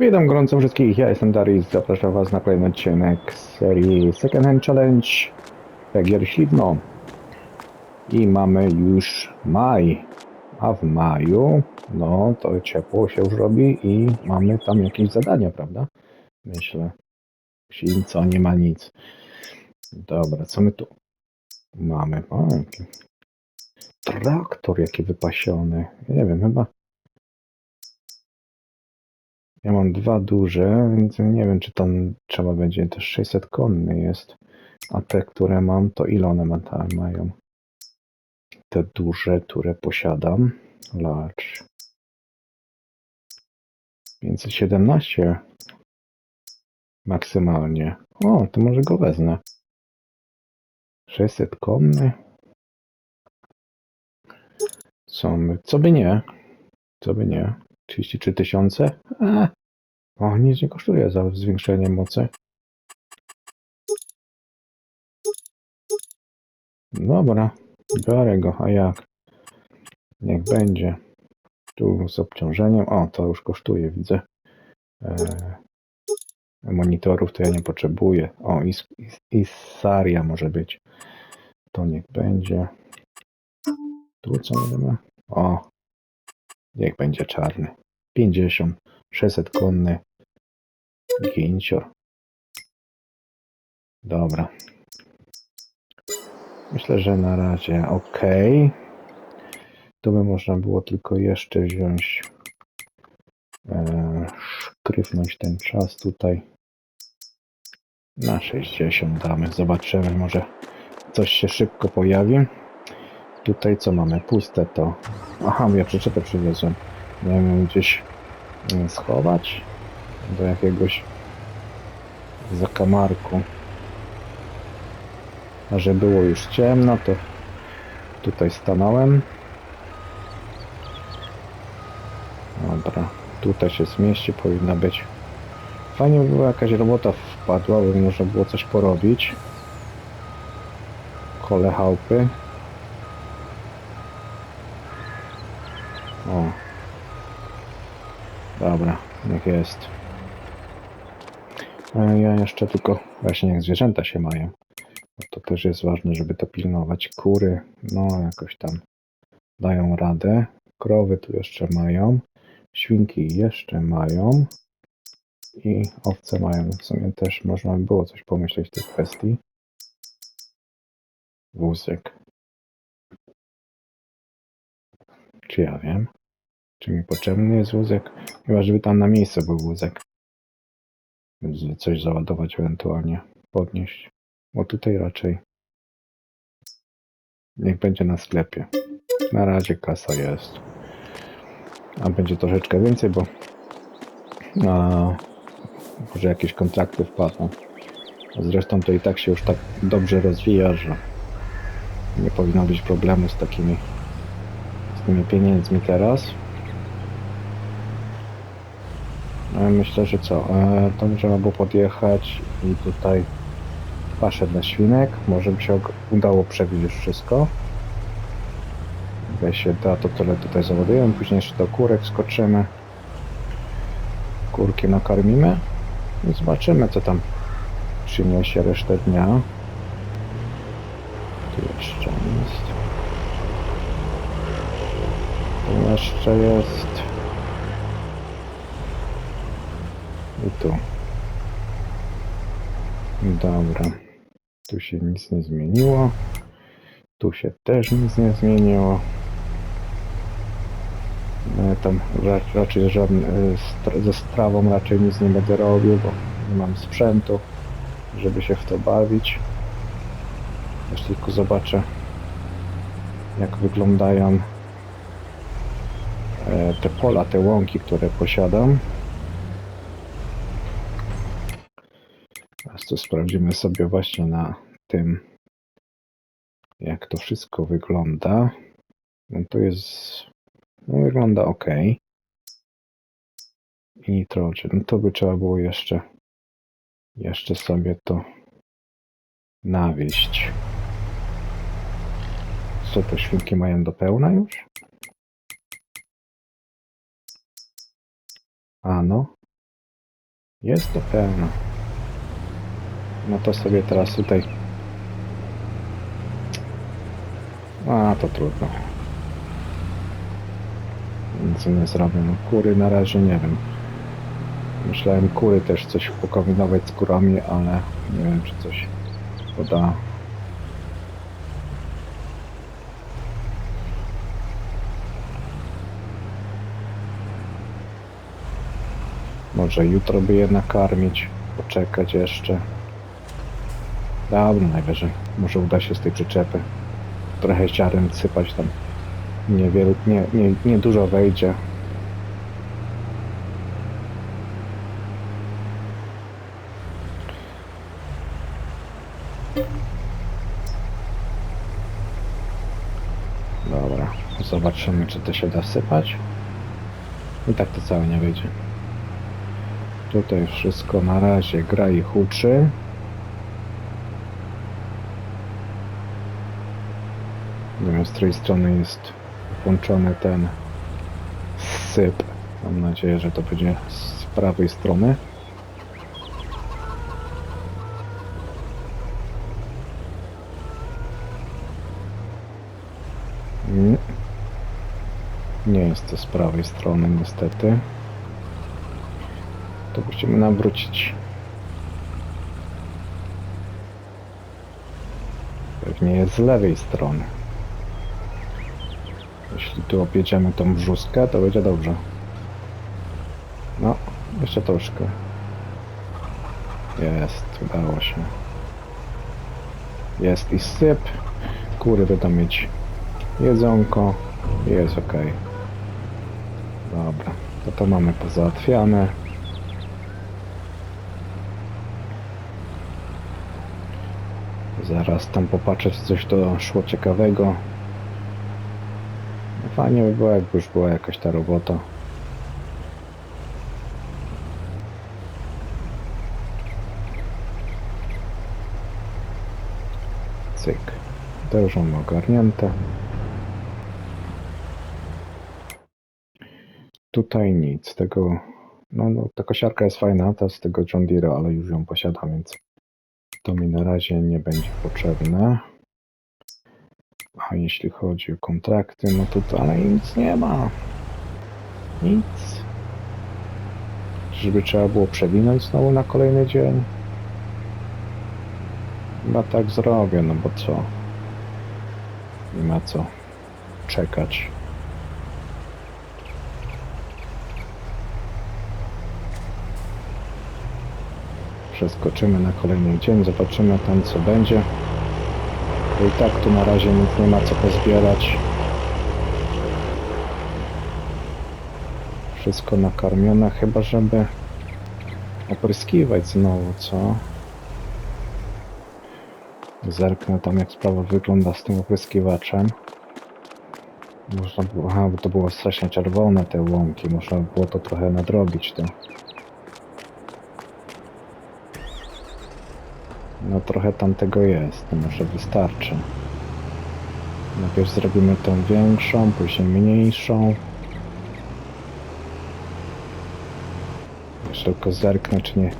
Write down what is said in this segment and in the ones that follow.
Witam gorąco wszystkich, ja jestem Darius, zapraszam was na kolejny odcinek serii Second Hand Challenge Regier Ślidno. I mamy już maj, a w maju, no to ciepło się już robi i mamy tam jakieś zadania, prawda? Myślę. Czyli co, nie ma nic. Dobra, co my tu mamy? O, jaki traktor jaki wypasiony. Nie wiem, chyba ja mam dwa duże, więc nie wiem, czy tam trzeba będzie też 600 konny jest. A te, które mam, to ile one mają? Te duże, które posiadam. Large. 517 maksymalnie. O, to może go wezmę. 600 konny. Co by nie? Co by nie? 33 tysiące? A, O, nic nie kosztuje za zwiększenie mocy. Dobra, biorę go, a jak? Niech będzie. Tu z obciążeniem. O, to już kosztuje, widzę. E, monitorów to ja nie potrzebuję. O, i Saria może być. To niech będzie. Tu co mamy? O, niech będzie czarny. 50, 600 konny. Gięcior. Dobra. Myślę, że na razie ok. Tu by można było tylko jeszcze wziąć, e, szkryfnąć ten czas tutaj. Na 60 damy. Zobaczymy, może coś się szybko pojawi. Tutaj co mamy? Puste to. Aha, ja przyczepę przywiozłem. Miałem ją gdzieś mm, schować do jakiegoś zakamarku. A że było już ciemno, to tutaj stanąłem. Dobra, tutaj się zmieści, powinna być. Fajnie by była jakaś robota wpadła, by można było coś porobić. Kole chałupy. O. Dobra, niech jest. Ja jeszcze tylko właśnie jak zwierzęta się mają. Bo To też jest ważne, żeby to pilnować. Kury, no jakoś tam dają radę. Krowy tu jeszcze mają. Świnki jeszcze mają. I owce mają. W sumie też można by było coś pomyśleć w tej kwestii. Wózek. Czy ja wiem? Czy mi potrzebny jest wózek? Chyba, żeby tam na miejsce był wózek. Coś załadować ewentualnie. Podnieść. Bo tutaj raczej niech będzie na sklepie. Na razie kasa jest. A będzie troszeczkę więcej, bo a, może jakieś kontrakty wpadną. Zresztą to i tak się już tak dobrze rozwija, że nie powinno być problemu z takimi z tymi pieniędzmi teraz. E, Myślę, że co? E, To trzeba było podjechać i tutaj paszę dla świnek. Może by się udało przebić już wszystko. Jak się da, to tyle tutaj załadujemy. Później jeszcze do kurek skoczymy. Kurki nakarmimy. I zobaczymy, co tam przyniesie resztę dnia. Tu jeszcze jest. Tu jeszcze jest. Tu. Dobra. Tu się nic nie zmieniło. Tu się też nic nie zmieniło. E, Tam ra raczej żadne, e, ze strawą raczej nic nie będę robił, bo nie mam sprzętu, żeby się w to bawić. Już tylko zobaczę, jak wyglądają e, te pola, te łąki, które posiadam. Sprawdzimy sobie właśnie na tym, jak to wszystko wygląda. No to jest, no wygląda ok. I nitrogen, no to by trzeba było jeszcze, jeszcze sobie to nawieść. Co te świnki mają do pełna już? A no. Jest to pełno. No to sobie teraz tutaj... A, to trudno. Nic nie zrobię. No, kury na razie nie wiem. Myślałem kury też coś pokombinować z kurami, ale nie wiem czy coś poda. Może jutro by je nakarmić, poczekać jeszcze. Dobra, najwyżej. Może uda się z tej przyczepy trochę ziaren sypać tam. Niewiele, nie, nie, nie dużo wejdzie. Dobra, zobaczymy czy to się da sypać. I tak to całe nie wyjdzie. Tutaj wszystko na razie gra i huczy. Nie wiem, z której strony jest włączony ten syp. Mam nadzieję, że to będzie z prawej strony. Nie. Nie jest to z prawej strony niestety. To musimy nawrócić. Pewnie jest z lewej strony. Jeśli tu objedziemy tą brzuskę, to będzie dobrze. No, jeszcze troszkę. Jest, udało się. Jest i syp. Kury będą mieć jedzonko. Jest ok. Dobra, to to mamy pozałatwiane. Zaraz tam popatrzeć, czy coś to szło ciekawego. Fajnie by było, jakby już była jakaś ta robota. Cyk. To już mamy ogarnięte. Tutaj nic. Tego, no, no, ta kosiarka jest fajna, ta z tego John Deere, ale już ją posiadam, więc to mi na razie nie będzie potrzebne. A jeśli chodzi o kontrakty, no to dalej nic nie ma. Nic. Żeby trzeba było przewinąć znowu na kolejny dzień. Chyba tak zrobię, no bo co? Nie ma co czekać. Przeskoczymy na kolejny dzień, zobaczymy tam co będzie. Bo i tak tu na razie nic nie ma co pozbierać. Wszystko nakarmione, chyba żeby opryskiwać znowu, co? Zerknę tam jak sprawa wygląda z tym opryskiwaczem. Można było, aha, bo to było strasznie czerwone te łąki, można było to trochę nadrobić to. No trochę tam tego jest, to może wystarczy. Najpierw zrobimy tą większą, później mniejszą. Jeszcze tylko zerknę, czy nie,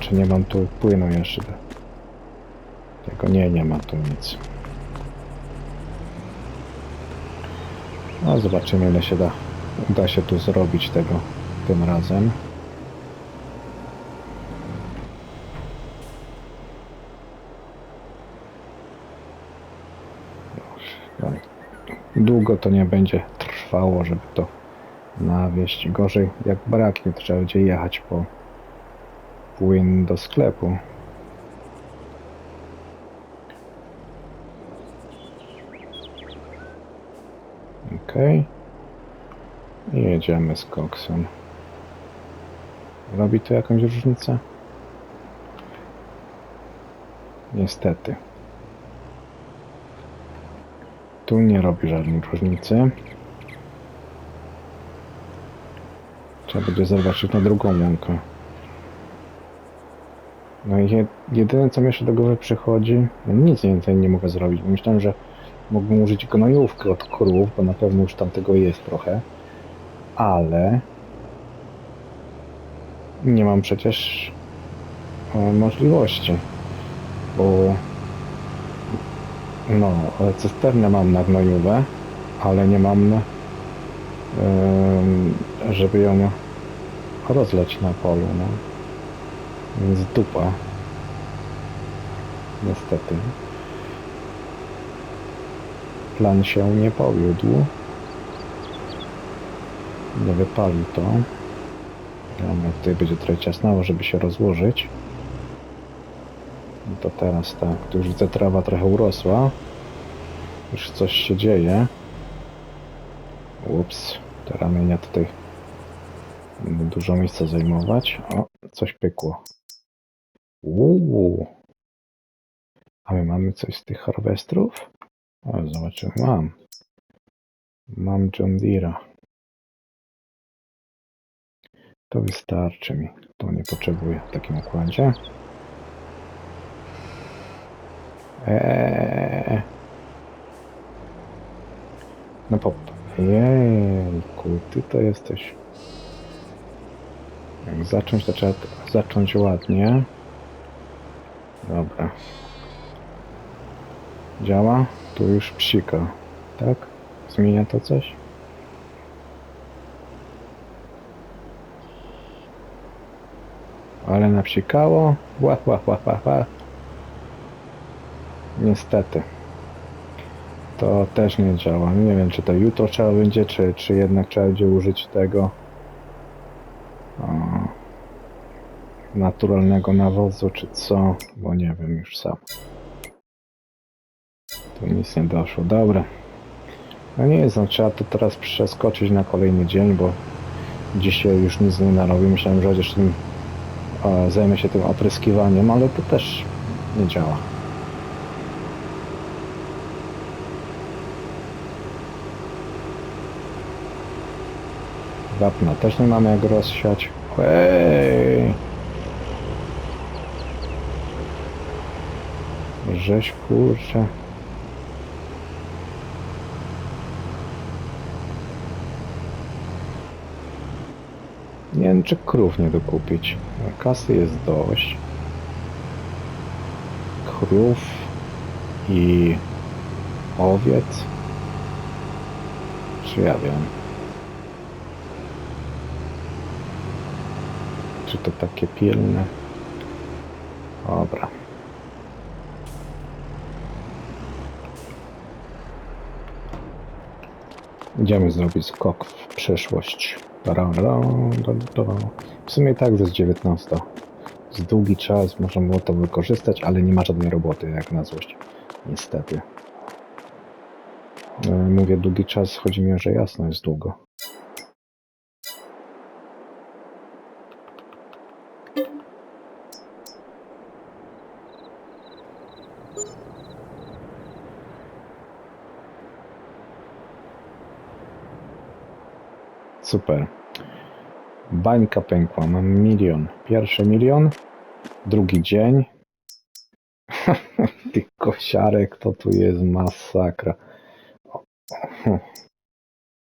czy nie mam tu płynu jeszcze. Tego nie, nie ma tu nic. No zobaczymy ile się da, uda się tu zrobić tego tym razem. Długo to nie będzie trwało, żeby to nawieść. Gorzej jak braknie, to trzeba będzie jechać po płyn do sklepu. Ok. I jedziemy z koksem. Robi to jakąś różnicę? Niestety. Tu nie robi żadnej różnicy. Trzeba będzie zobaczyć na drugą łąkę. No i je, jedyne co mi jeszcze do głowy przychodzi, no nic więcej nie mogę zrobić. Myślałem, że mógłbym użyć gnojówki od krów, bo na pewno już tam tego jest trochę. Ale... nie mam przecież e, możliwości, bo no, e, cysternę mam na gnojówę, ale nie mam, em, żeby ją rozleć na polu, no. Więc dupa. Niestety. Plan się nie powiódł. Nie wypali to. Wiadomo, tutaj będzie trochę ciasnawo, żeby się rozłożyć. No to teraz tak, tu już widzę trawa trochę urosła. Już coś się dzieje. Ups, te ramienia tutaj dużo miejsca zajmować. O, coś pykło. Uuu. A my mamy coś z tych harwestrów? O, zobaczymy. Mam. Mam John Deere'a. To wystarczy mi. To nie potrzebuję w takim układzie. Eee. No pop. Jejku, ty to jesteś. Jak zacząć, to trzeba zacząć ładnie. Dobra. Działa? Tu już psika. Tak? Zmienia to coś? Ale napsikało. Ła, ła, ła, ła, ła. Niestety. To też nie działa. Nie wiem, czy to jutro trzeba będzie, czy, czy jednak trzeba będzie użyć tego o, naturalnego nawozu, czy co, bo nie wiem już sam. Tu nic nie doszło. Dobra. No nie jest, no trzeba to teraz przeskoczyć na kolejny dzień, bo dzisiaj już nic nie narobię. Myślałem, że chociaż tym, e, zajmę się tym opryskiwaniem, ale to też nie działa. Wapna też nie mamy jak rozsiać. Ej! Żeś kurczę. Nie wiem, czy krów nie dokupić. Kasy jest dość. Krów i owiec. Czy ja wiem? Czy to takie pilne? Dobra. Idziemy zrobić skok w da. W sumie tak to jest 19. Z długi czas można było to wykorzystać, ale nie ma żadnej roboty jak na złość. Niestety. E, Mówię długi czas, chodzi mi o, że jasno jest długo. Super. Bańka pękła. Mam milion. Pierwszy milion. Drugi dzień. Tych kosiarek to tu jest masakra.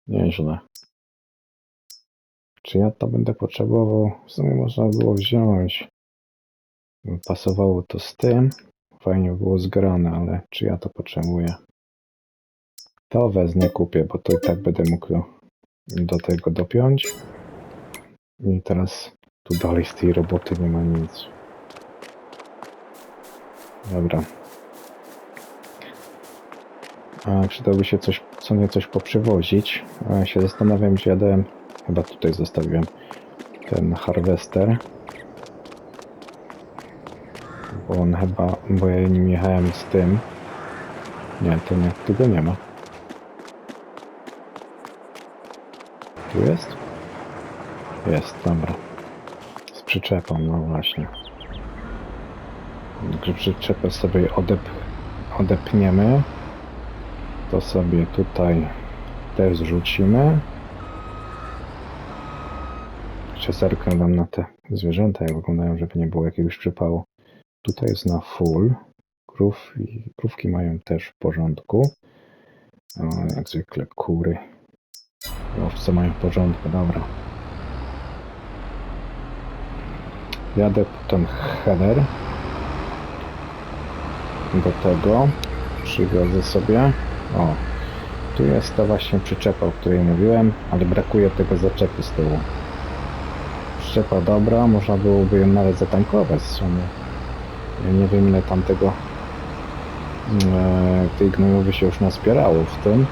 Nieźle. Czy ja to będę potrzebował? W sumie można było wziąć. Pasowało to z tym. Fajnie było zgrane, ale czy ja to potrzebuję? To wezmę, kupię, bo to i tak będę mógł do tego dopiąć. I teraz tu dalej z tej roboty nie ma nic. Dobra. A, przydałoby się coś, co nie coś poprzewozić. A, się zastanawiam, gdzie ja dałem, chyba tutaj zostawiłem ten harwester. Bo on chyba, bo ja nim jechałem z tym. Nie, to nie, tu go nie ma. Tu jest? Jest, dobra. Z przyczepą, no właśnie. Gdy przyczepę sobie odep odepniemy, to sobie tutaj też zrzucimy. Jeszcze zerknę wam na te zwierzęta, jak wyglądają, żeby nie było jakiegoś przypału. Tutaj jest na full. Krów krówki mają też w porządku. Jak zwykle kury. Owce mają w porządku, dobra. Jadę po ten header. Do tego przywiozę sobie. O, tu jest ta właśnie przyczepa, o której mówiłem, ale brakuje tego zaczepu z tyłu. Przyczepa dobra, można byłoby ją nawet zatankować w sumie. Ja nie wiem ile tam tego e, tej gnojowy się już naspierało w tym.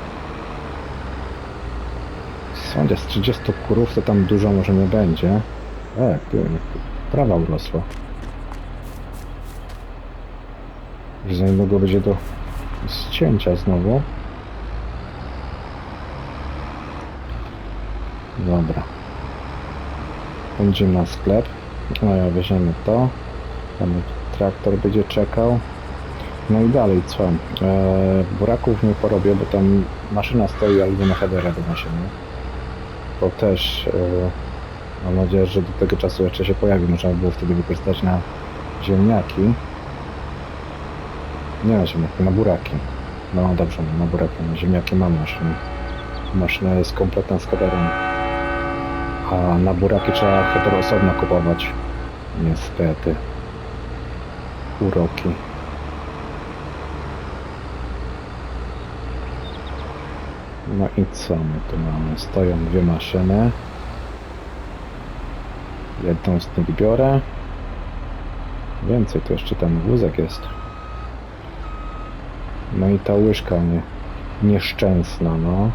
Sądzę, z 30 kurów to tam dużo może nie będzie. E, ty, trawa urosła. Już za niedługo będzie do ścięcia znowu. Dobra. Będziemy na sklep. No, weźmiemy to. Tam traktor będzie czekał. No i dalej co? Eee, buraków nie porobię, bo tam maszyna stoi, ale nie ma headera do maszyny. To też eee, mam nadzieję, że do tego czasu jeszcze się pojawi. Można by było wtedy wykorzystać na ziemniaki. Nie na ziemniaki, na buraki. No dobrze, na buraki, na ziemniaki mam maszynę. Maszyna jest kompletna z. A na buraki trzeba header osobno kupować. Niestety. Uroki. No i co my tu mamy? Stoją dwie maszyny. Jedną z nich biorę. Więcej, tu jeszcze ten wózek jest. No i ta łyżka nie, nieszczęsna, no.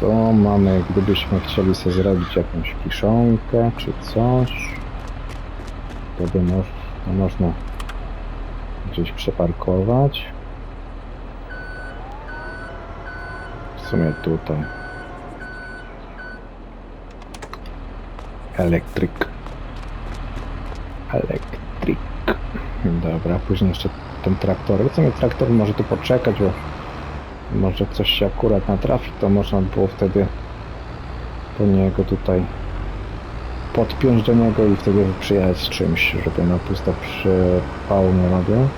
To mamy, gdybyśmy chcieli sobie zrobić jakąś kiszonkę czy coś, to by moż, to można gdzieś przeparkować. Sumie tutaj. Elektryk. Elektryk. Dobra, później jeszcze ten traktor. W sumie traktor może tu poczekać, bo może coś się akurat natrafi, to można było wtedy po niego tutaj podpiąć do niego i wtedy przyjechać z czymś, żeby na pusto przypału nie robił.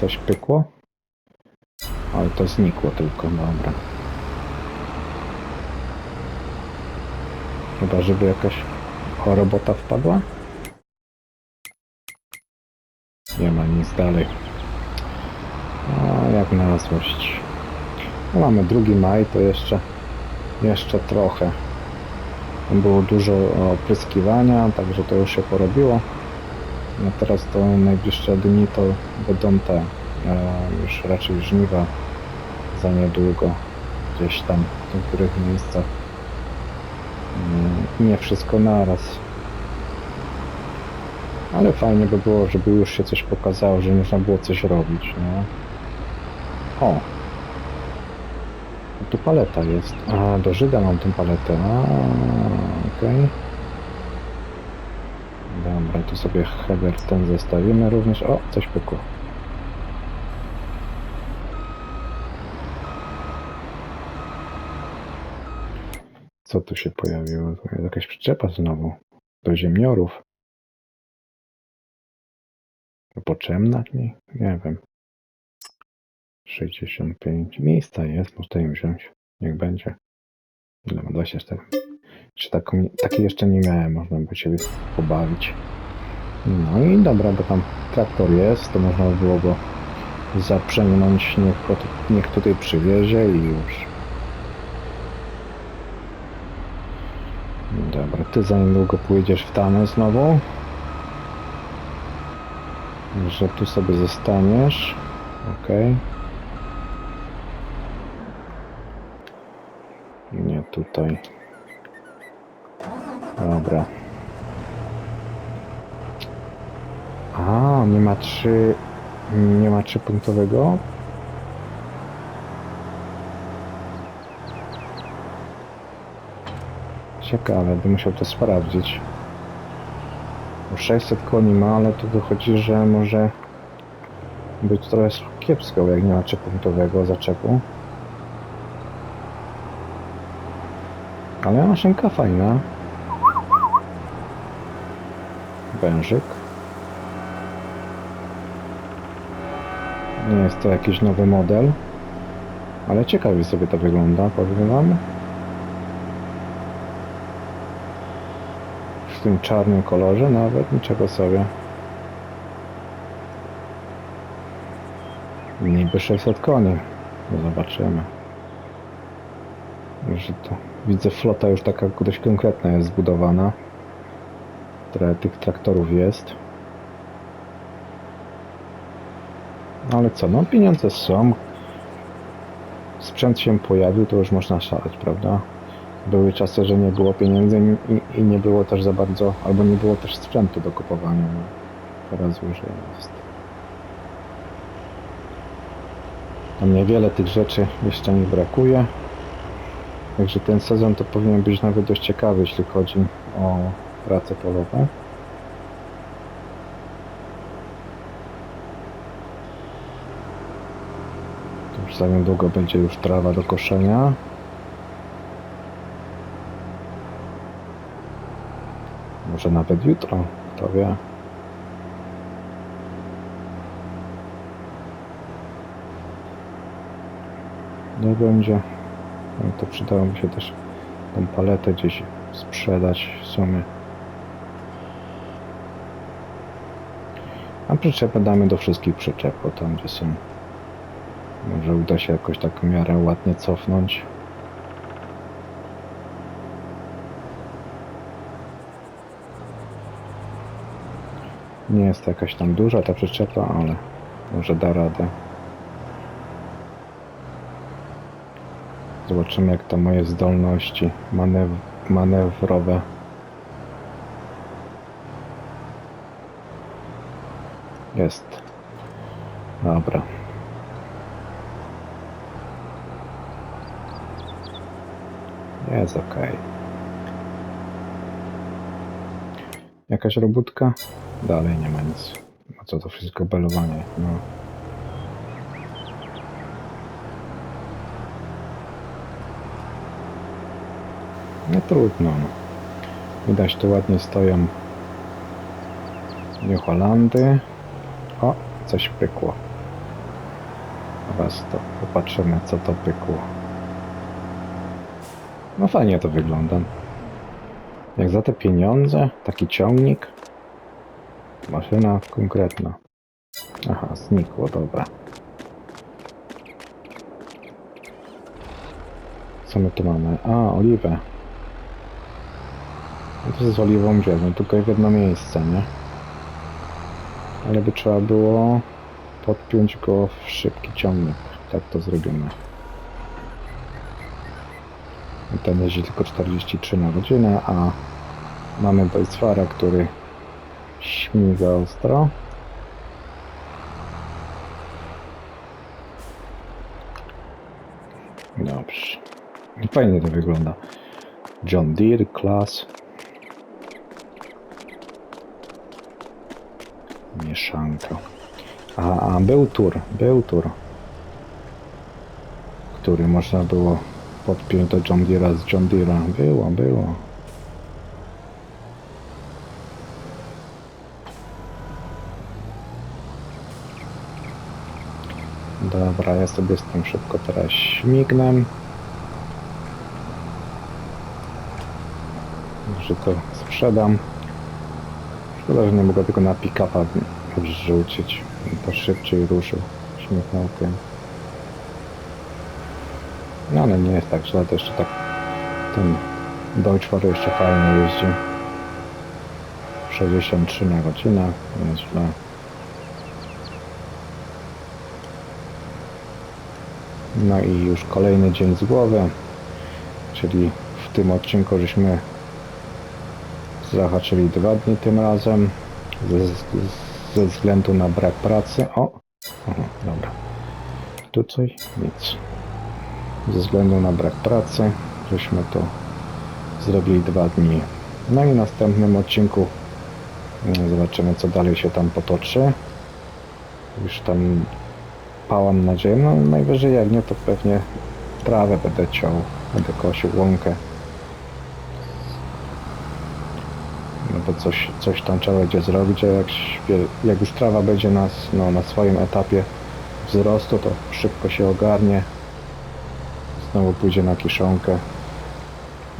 Coś pykło? Ale to znikło tylko, dobra. Chyba, żeby jakaś robota wpadła? Nie ma nic dalej. A jak na złość. No, mamy drugi maj, to jeszcze jeszcze trochę. Było dużo opryskiwania, także to już się porobiło. No teraz to najbliższe dni to będą te e, już raczej żniwa za niedługo gdzieś tam w niektórych miejscach. Mm, Nie wszystko naraz. Ale fajnie by było, żeby już się coś pokazało, że można było coś robić, no. O! Tu paleta jest. A, do Żyda mam tą paletę. Okej. Dobra, tu sobie header ten zostawimy również. O, coś pykło. Co tu się pojawiło? Jest jakaś przyczepa znowu. Do ziemniorów. Potrzebna? Nie, nie wiem. 65 miejsca jest, można ją wziąć. Niech będzie. Ile ma 24? Czy taką, takiej jeszcze nie miałem, można by się pobawić. No i dobra, bo tam traktor jest, to można by było go zaprzęgnąć, niech, niech tutaj przywiezie i już. Dobra, ty za niedługo pójdziesz w tanę znowu. Że tu sobie zostaniesz. Okej. Nie tutaj. Dobra. A, nie ma trzy... Nie ma trzypunktowego? Ciekawe, bym musiał to sprawdzić. Bo 600 koni ma, ale tu wychodzi, że może być trochę kiepsko, jak nie ma trzypunktowego zaczepu. Ale maszynka fajna. Wężyk. Nie jest to jakiś nowy model. Ale ciekawie sobie to wygląda, powiem wam. W tym czarnym kolorze nawet, niczego sobie. Niby 600 koni. No zobaczymy. Że to widzę flota już taka dość konkretna jest zbudowana. Trochę tych traktorów jest. Ale co, no pieniądze są. Sprzęt się pojawił, to już można szaleć, prawda? Były czasy, że nie było pieniędzy i, i nie było też za bardzo, albo nie było też sprzętu do kupowania. No. Teraz już jest. Tam niewiele tych rzeczy jeszcze mi brakuje. Także ten sezon to powinien być nawet dość ciekawy, jeśli chodzi o prace polowe. Za niedługo będzie już trawa do koszenia. Może nawet jutro, kto wie. Nie będzie. No to przydałoby się też tą paletę gdzieś sprzedać w sumie. A przyczepę damy do wszystkich przyczep, tam gdzie są. Może uda się jakoś tak w miarę ładnie cofnąć. Nie jest to jakaś tam duża ta przyczepa, ale może da radę. Zobaczymy jak to moje zdolności manew manewrowe. Jest. Dobra. Jest ok. Jakaś robótka? Dalej nie ma nic. A co to wszystko belowanie? No. No trudno. No. Widać tu ładnie stoją New Holandy. O, coś pykło. Teraz to popatrzymy co to pykło. No fajnie to wygląda. Jak za te pieniądze, taki ciągnik. Maszyna konkretna. Aha, znikło, dobra. Co my tu mamy? A, oliwę. No to z oliwą wziąłem tylko w jedno miejsce, nie? Ale by trzeba było podpiąć go w szybki ciągnik. Tak to zrobimy. Ten jeździ tylko 43 na godzinę, a mamy Deutzfara, który śmiga ostro. Dobrze. Fajnie to wygląda. John Deere Class. Mieszanka. A, a był tur, był tur. Który można było podpiąć John Deere'a z John Deere'a. Było, było. Dobra, ja sobie z tym szybko teraz śmignę. Że to sprzedam. Szkoda, że nie mogę tylko na pick-upa wrzucić. To szybciej ruszył. Śmiechnął tym. No ale nie jest tak źle, to jeszcze tak ten Deutschfahrer jeszcze fajnie jeździ. 63 na godzinę, nie jest źle. No i już kolejny dzień z głowy, czyli w tym odcinku żeśmy zahaczyli dwa dni tym razem ze, ze względu na brak pracy. O, Aha, dobra. Tu? Nic. Ze względu na brak pracy żeśmy to zrobili dwa dni. No i w następnym odcinku mm, zobaczymy co dalej się tam potoczy. Już tam pałam nadzieję, no najwyżej jak nie to pewnie trawę będę ciął, będę kosił łąkę. No bo coś, coś tam trzeba będzie zrobić, a jak, jak już trawa będzie na, s- no, na swoim etapie wzrostu, to szybko się ogarnie. Znowu pójdzie na kiszonkę.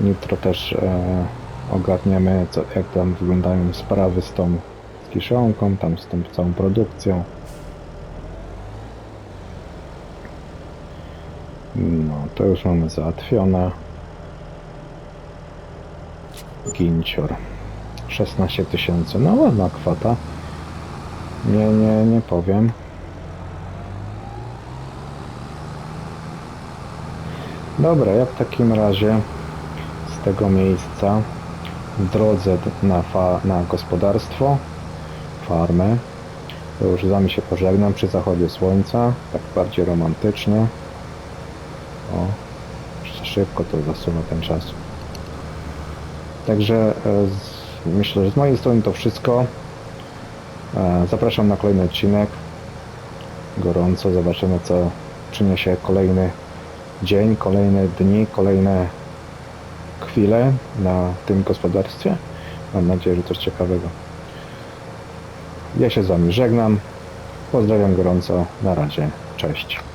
Jutro też e, ogarniemy, co, jak tam wyglądają sprawy z tą z kiszonką, tam z tą całą produkcją. No, to już mamy załatwione. Gincior. 16 tysięcy. No ładna kwota. Nie, nie, nie powiem. Dobra, ja w takim razie z tego miejsca w drodze na, fa- na gospodarstwo, farmę, już z wami się pożegnam przy zachodzie słońca, tak bardziej romantycznie. O, jeszcze szybko to zasuwa ten czas. Także e, z, myślę, że z mojej strony to wszystko. E, Zapraszam na kolejny odcinek. Gorąco zobaczymy, co przyniesie kolejny dzień, kolejne dni, kolejne chwile na tym gospodarstwie. Mam nadzieję, że coś ciekawego. Ja się z Wami żegnam. Pozdrawiam gorąco. Na razie. Cześć.